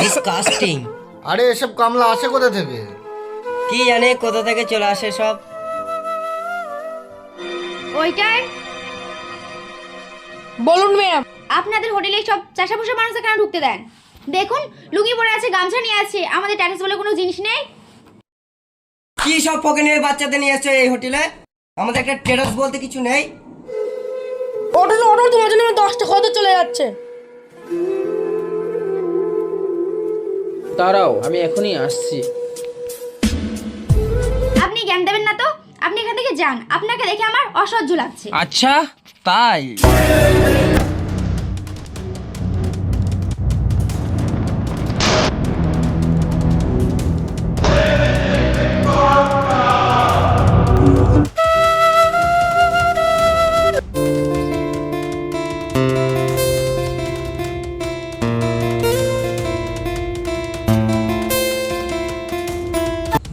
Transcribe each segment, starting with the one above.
Disgusting আরে এসব কামলা আসে কোথা থেকে? কি জানে কোথা থেকে চলে আসে সব। ওইটার বলুন ম্যাম। আপনাদের হোটেলে সব চাষা পোষা মানুষদের কেন ঢুকতে দেন? দেখুন লুঙ্গি পরে আছে গামছা নিয়ে আছে আমাদের ট্যাটাস বলে কোনো জিনিস নেই। কি সব পকেটের বাচ্চাদের নিয়ে এসছো এই হোটেলে? আমাদের একটা টেরাস বলতে কিছু নেই। অর্ডার অর্ডার তোমার জন্য দশটা কত চলে যাচ্ছে। দাঁড়াও আমি এখনই আসছি। আপনি জ্ঞান দেবেন না তো? আপনি এখান থেকে যান। আপনাকে দেখে আমার অসহ্য লাগছে। আচ্ছা তাই।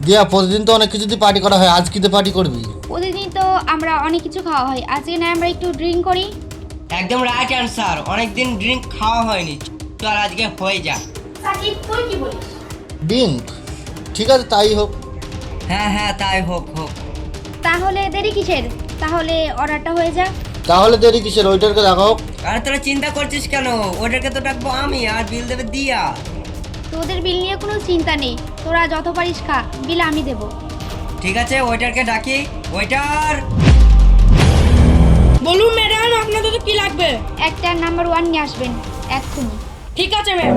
দিয়া প্রতিদিন তো অনেক কিছুতে পার্টি করা হয় আজ কিতে পার্টি করবি। প্রতিদিন তো আমরা অনেক কিছু খাওয়া হয় আজকে না আমরা একটু ড্রিঙ্ক করি। একদম রাইট অ্যান্সার অনেকদিন ড্রিঙ্ক খাওয়া হয়নি চল আজকে হয়ে যা সাকিব তুই কি বলিস? ড্রিঙ্ক ঠিক আছে তাই হোক। হ্যাঁ হ্যাঁ তাই হোক হোক। তাহলে দেরি কিসের? তাহলে অর্ডারটা হয়ে যাক। তাহলে দেরি কিসের? ওইটারকে দেখাও। আর তোরা চিন্তা করছিস কেন? ওদেরকে তো ডাকবো আমি আর বিল দেবে দিয়া। তোদের বিল নিয়ে কোনো চিন্তা নেই। তোরা যত পারিস খা বিল আমি দেবো। ঠিক আছে ওয়েটারকে ডাকি। ওয়েটার বলুন ম্যাডাম আপনাদের তো কি লাগবে? একটা নাম্বার ওয়ান নিয়ে আসবেন এক্ষুনি। ঠিক আছে ম্যাম।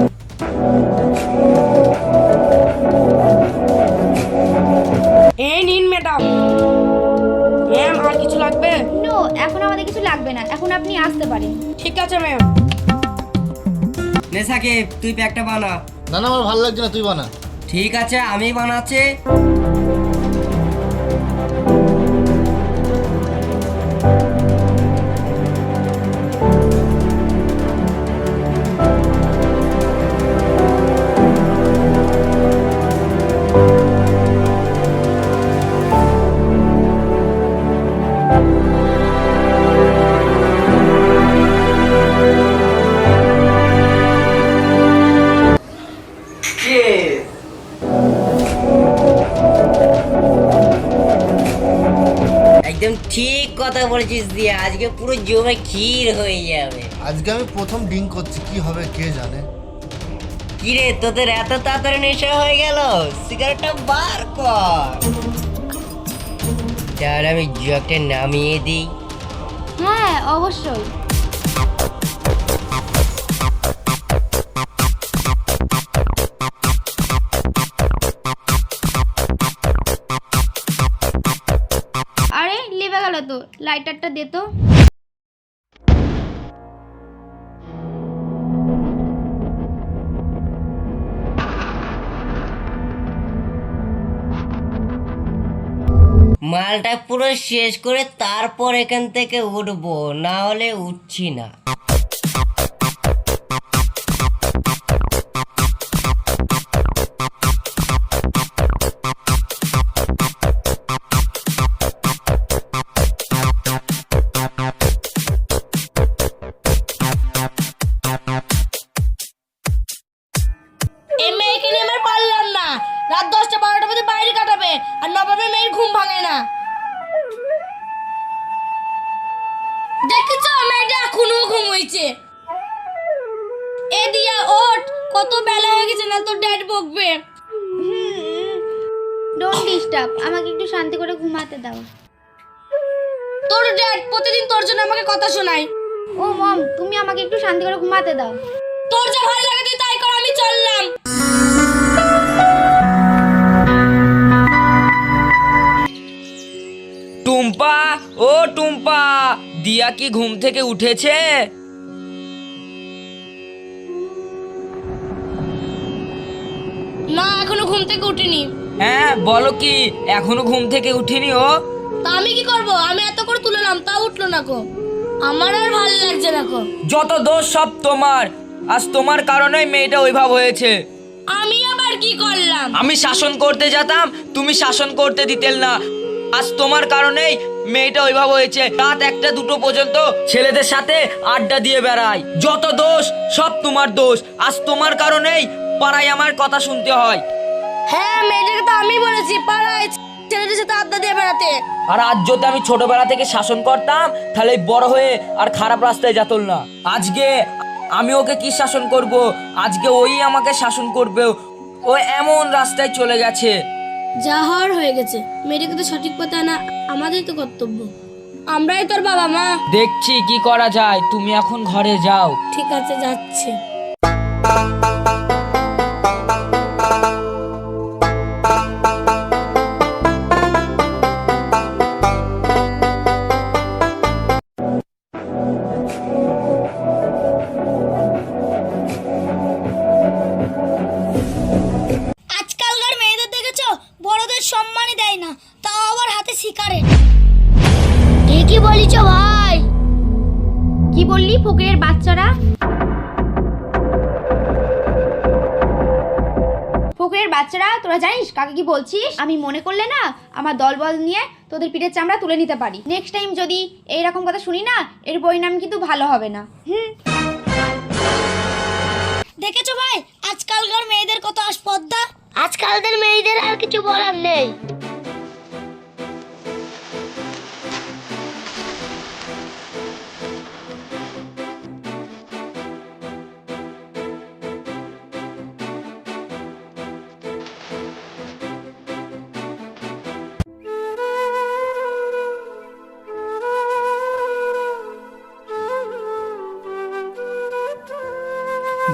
এই নিন ম্যাডাম। ম্যাম আর কিছু লাগবে? নো এখন আমাদের কিছু লাগবে না। এখন আপনি আসতে পারেন। ঠিক আছে ম্যাম। নে সাকিব তুই প্যাকটা বানা। না না আমার ভালো লাগছে না তুই বানা। ঠিক আছে আমি বানাচ্ছি। কথা বলেছিস দিয়ে আজকে পুরো জমে ক্ষীর হয়ে যাবে। আজকে আমি প্রথম ড্রিঙ্ক করছি কি হবে কে জানে? কিরে তোদের এত তাড়াতাড়ি নেশা হয়ে গেল? সিগারেটটা বার কর। তাহলে আমি জগটা নামিয়ে দিই। হ্যাঁ অবশ্যই। তো লাইটারটা দে তো। মালটা পুরো শেষ করে তারপর এখান থেকে উঠবো, না হলে উঠছি না। রাত দশটা বারোটা মধ্যে বাইরে কাটাবে আর নবাবের মেয়ের ঘুম ভাঙে না। দেখেছ মেয়েটা এখনও ঘুমোইছে। এ দিয়া ওঠ কত বেলা হয়ে গেছে না তোর ড্যাড বকবে। ডোন্ট ডিস্টার্ব আমাকে একটু শান্তি করে ঘুমাতে দাও। তোর ড্যাড প্রতিদিন তোর জন্য আমাকে কথা শোনায়। ও মম তুমি আমাকে একটু শান্তি করে ঘুমাতে দাও। ও টুম্পা দিয়া কি ঘুম থেকে উঠেছে? না এখনও ঘুম থেকে উঠিনি। হ্যাঁ বলো কি এখনও ঘুম থেকে উঠিনি ও। তা আমি কি করব? আমি এত করে তুললাম তা উঠল না কো আমার আর ভালো লাগছে না কো যত দোষ সব তোমার আজ তোমার কারণেই মেয়েটা ওইভাব হয়েছে। আমি আবার কি করলাম? আমি শাসন করতে যেতাম তুমি শাসন করতে দিতেল না। আজ তোমার কারণেই মেয়েটা ওইভাবে হয়েছে। রাত একটা দুটো পর্যন্ত ছেলেদের সাথে আড্ডা দিয়ে বেড়ায়। যত দোষ সব তোমার দোষ। আজ তোমার কারণেই পাড়ায় আমার কথা শুনতে হয়। হ্যাঁ মেয়েটাকে তো আমি বলেছি পাড়ায় ছেলেদের সাথে আড্ডা দিয়ে বেড়াতে। আর আজ যদি আমি ছোটবেলা থেকে শাসন করতাম তাহলে বড় হয়ে আর খারাপ রাস্তায় যেত না। আজকে আমি ওকে কি শাসন করব? আজকে ওই আমাকে শাসন করবে। ও এমন রাস্তায় চলে গেছে। যা হওয়ার হয়ে গেছে। মেয়েটাকে তো সঠিক পথে আনা আমাদেরই তো কর্তব্য। আমরাই তোর বাবা মা। দেখছি কি করা যায়। তুমি এখন ঘরে যাও। ঠিক আছে যাচ্ছে। ফকিরের বাচ্চারা তোরা জানিস কাকে কি বলছিস? আমি মনে করলে না আমার দলবল নিয়ে তোদের পিঠের চামড়া তুলে নিতে পারি। নেক্সট টাইম যদি এইরকম কথা শুনি না এর পরিণাম কিন্তু ভালো হবে না। হুম? দেখেছ ভাই আজকালকার মেয়েদের কত আসপদ্দা আজকালদের মেয়েদের আর কিছু বলার নেই।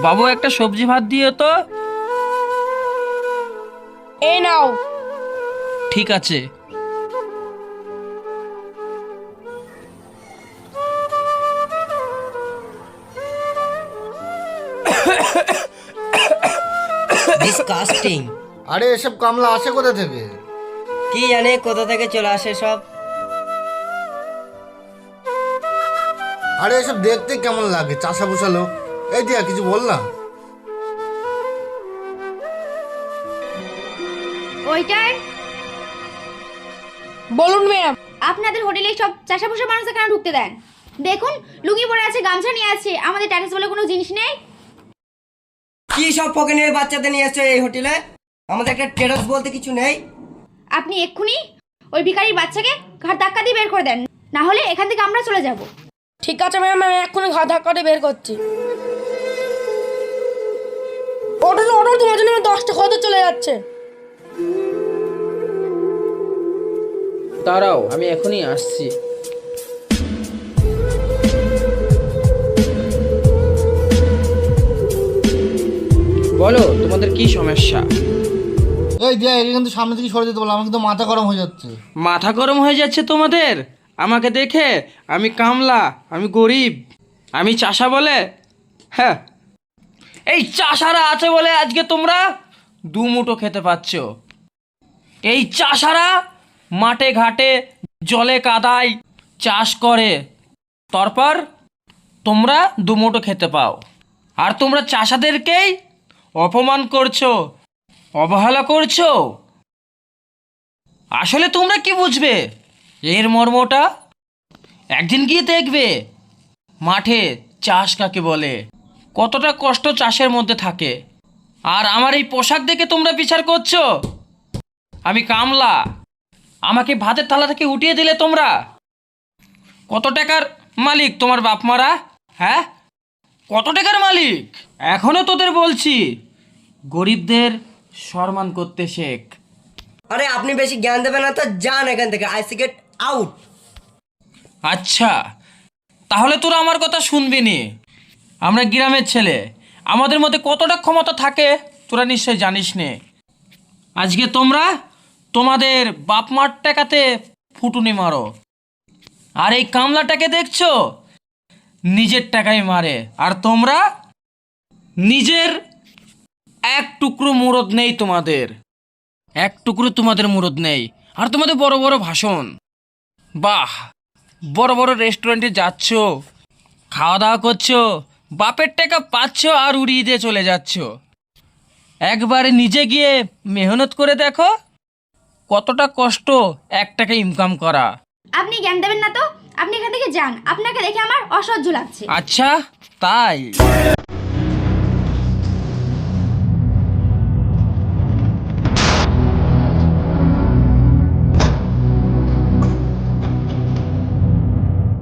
বাবু একটা সবজি ভাত দিয়ে তো। এই নাও। ঠিক আছে। ডিসকাস্টিং আরে এসব কামলা আসে কোথা থেকে? কি জানে কোথা থেকে চলে আসে সব। আরে এসব দেখতে কেমন লাগে চাষা বসা লোক? এই দিয়া কিছু বল না। ওইটার বলুন ম্যাম। আপনাদের হোটেলে সব চাষা পোষা মানুষ কেন ঢুকতে দেন? দেখুন লুঙ্গি পরে আছে গামছা নিয়ে আছে। আমাদের ট্যাটাস বলে কোনো জিনিস নেই। কি সব পকেনের বাচ্চাদের নিয়ে এসছো এই হোটেলে? আমাদের একটা টেরাস বলতে কিছু নেই। আপনি এক্ষুনি ওই ভিখারির বাচ্চাকে ঘাট ধাক্কা দিয়ে বের করে দেন। না হলে এখান থেকে আমরা চলে যাব। ঠিক আছে ম্যাম আমি এক্ষুনি ঘা ধাক্কা দিয়ে বের করছি। অটো অটো তোমার জন্য দশটা কত চলে যাচ্ছে? দাঁড়াও আমি এখনই আসছি। বলো তোমাদের কি সমস্যা? এই দিয়া একে কিন্তু সামনে থেকে সরে যেতে বলো আমার কিন্তু মাথা গরম হয়ে যাচ্ছে। মাথা গরম হয়ে যাচ্ছে তোমাদের? আমাকে দেখে আমি কামলা আমি গরিব আমি চাষা বলে? হ্যাঁ এই চাষারা আছে বলে আজকে তোমরা দু মুঠো খেতে পাচ্ছ। এই চাষারা মাঠে ঘাটে জলে কাদায় চাষ করে। তারপর তোমরা দু মুঠো খেতে পাও। আর তোমরা চাষাদেরকেই অপমান করছ, অবহেলা করছ। আসলে তোমরা কি বুঝবে? এর মর্মটা একদিন গিয়ে দেখবে। মাঠে চাষ কাকে বলে? কতটা কষ্ট চাষের মধ্যে থাকে। আর আমার এই পোশাক দেখে তোমরা বিচার করছ? আমি কামলা। আমাকে ভাতের থালা থেকে উঠিয়ে দিলে তোমরা? কত টাকার মালিক তোমার বাপ মারা? হ্যাঁ? কত টাকার মালিক? এখনও তোদের বলছি গরিবদের সম্মান করতে শেখ। আরে আপনি বেশি জ্ঞান দেবেন না তো যান এখান থেকে আই সি গেট আউট। আচ্ছা তাহলে তোরা আমার কথা শুনবি নি। আমরা গ্রামের ছেলে। আমাদের মধ্যে কতটা ক্ষমতা থাকে, তোরা নিশ্চয় জানিস নে। আজকে তোমরা তোমাদের বাপ মার টাকাতে ফুটুনি মারো। আর এই কামলাটাকে দেখছ? নিজের টাকায় মারে। আর তোমরা নিজের এক টুকরো মুরদ নেই তোমাদের। এক টুকরো তোমাদের মুরদ নেই। আর তোমাদের বড় বড় ভাষণ। বাহ! বড় বড় রেস্টুরেন্টে যাচ্ছ, খাওয়া দাওয়া করছ বাপের টাকা পাচ্ছ আর উড়িয়ে দিয়ে চলে যাচ্ছ। একবারে নিজে গিয়ে মেহনত করে দেখো কতটা কষ্ট এক টাকা ইনকাম করা। আপনি জ্ঞান দেবেন না তো? আপনি এখান থেকে যান। আপনাকে দেখে আমার অসহ্য লাগছে। আচ্ছা তাই।